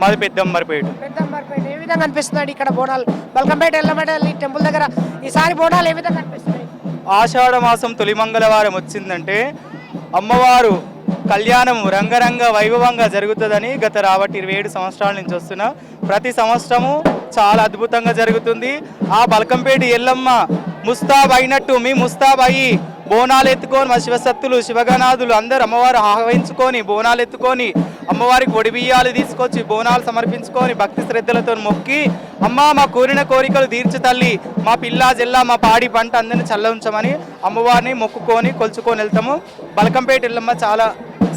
మాది పెద్దంబరిపేట. పెద్దంబర్పేట. ఏ విధంగా అనిపిస్తున్నాడు ఇక్కడ బోనాలు? బల్కంపేట ఎల్లమేట ఈ టెంపుల్ దగ్గర ఈసారి బోనాలు ఏ విధంగా అనిపిస్తున్నాయి? ఆషాఢ మాసం తొలి మంగళవారం వచ్చిందంటే అమ్మవారు కళ్యాణం రంగరంగ వైభవంగా జరుగుతుందని గత రాబట్టి ఇరవై ఏడు సంవత్సరాల నుంచి వస్తున్న ప్రతి సంవత్సరము చాలా అద్భుతంగా జరుగుతుంది. ఆ బల్కంపేట ఎల్లమ్మ ముస్తాబ్ అయినట్టు మీ ముస్తాబ్ అయ్యి బోనాలు ఎత్తుకొని మా శివసత్తులు శివగణాదులు అందరు అమ్మవారు ఆహ్వానించుకొని బోనాలు ఎత్తుకొని అమ్మవారికి ఒడి బియ్యాలు తీసుకొచ్చి బోనాలు సమర్పించుకొని భక్తి శ్రద్ధలతో మొక్కి అమ్మ మా కోరిన కోరికలు తీర్చు తల్లి మా పిల్ల జెల్ల మా పాడి పంట అందరిని చల్ల ఉంచమని అమ్మవారిని మొక్కుకొని కొలుచుకొని వెళ్తాము. బలకంపేట ఎల్లమ్మ చాలా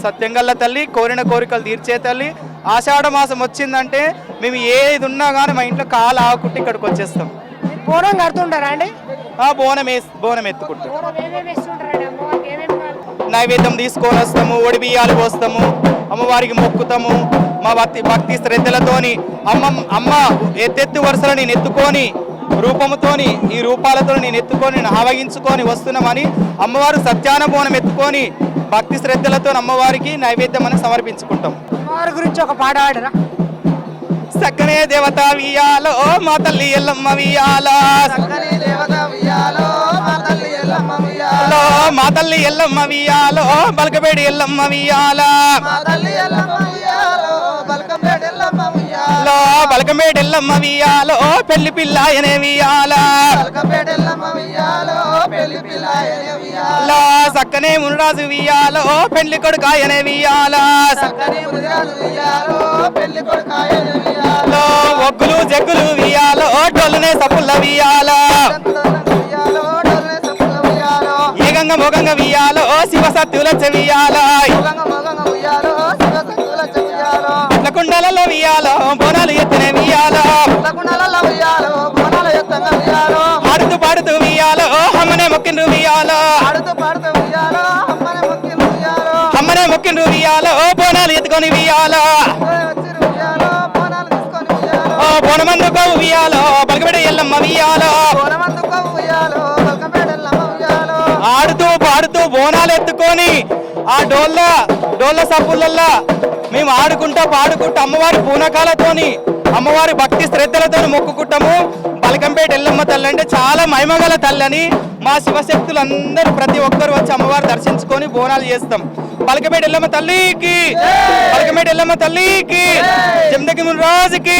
సత్యంగల్ల తల్లి కోరిన కోరికలు తీర్చే తల్లి. ఆషాఢ మాసం వచ్చిందంటే మేము ఏది ఉన్నా కానీ మా ఇంట్లో కాలు ఆకుట్టి ఇక్కడికి వచ్చేస్తాం. బోనం కడుతుంటారా అండి? బోనం వేసి బోనం ఎత్తుకుంటాం నైవేద్యం తీసుకొని వస్తాము ఒడి బియ్యాలు పోస్తాము అమ్మవారికి మొక్కుతాము. మా భక్తి భక్తి శ్రద్ధలతోని అమ్మ అమ్మ ఎత్తెత్తు వరుసలు నేను ఎత్తుకొని రూపముతోని ఈ రూపాలతో నేను ఎత్తుకొని నేను ఆవగించుకొని వస్తున్నామని అమ్మవారు సత్యాన బోనం ఎత్తుకొని భక్తి శ్రద్ధలతో అమ్మవారికి నైవేద్యం అని సమర్పించుకుంటాం. అమ్మవారి గురించి ఒక పాట పాడరా? సక్కనే దేవత వియాలో మా తల్లి ఎల్లమ్మ వియాల లో మా తల్లి ఎల్లమ్మ వియాలో బలకబేడి ఎల్లమ్మ వియాల లో బలకమేడి ఎల్లమ్మ వియాలో పెళ్ళి పిల్ల అనే వియాల సక్కనే మునరాజు వియాలో పెళ్ళి కొడుకు ఆయనే వియాల ఒగ్గులు జగ్గులు వియాలో డొల్లునే సపుల్ల వియాల మొగంగ వియాలో శివ సత్యుల చెవియాల ఇట్ల కుండలలో వియాలో బోనాలు ఎత్తిన వియాలో ఆడుతూ పాడుతూ వియాలో అమ్మనే మొక్కిండ్రు వియాలో అమ్మనే మొక్కిండ్రు వియాలో బోనాలు ఎత్తుకొని వియాలో ఓ బోనమందుకో వియాలో బలగబడి ఎల్లమ్మ వియాలో ఆడుతూ బోనాలు ఎత్తుకొని ఆ డోళ్ళ డోళ్ళ సబ్బులల్లా మేము ఆడుకుంటా పాడుకుంటూ అమ్మవారి పూనకాలతోని అమ్మవారి భక్తి శ్రద్ధలతో మొక్కుకుంటాము. బలకంపేట ఎల్లమ్మ తల్లి అంటే చాలా మహిమగల తల్లి అని మా శివశక్తులు అందరూ ప్రతి ఒక్కరు వచ్చి అమ్మవారు దర్శించుకొని బోనాలు చేస్తాం. బలకపేట ఎల్లమ్మ తల్లికి బలకపేట ఎల్లమ్మ తల్లికి జమదగి రాజుకి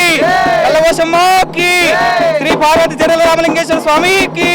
కల్లవోషమ్మకి శ్రీ పార్వతి జనరామలింగేశ్వర స్వామికి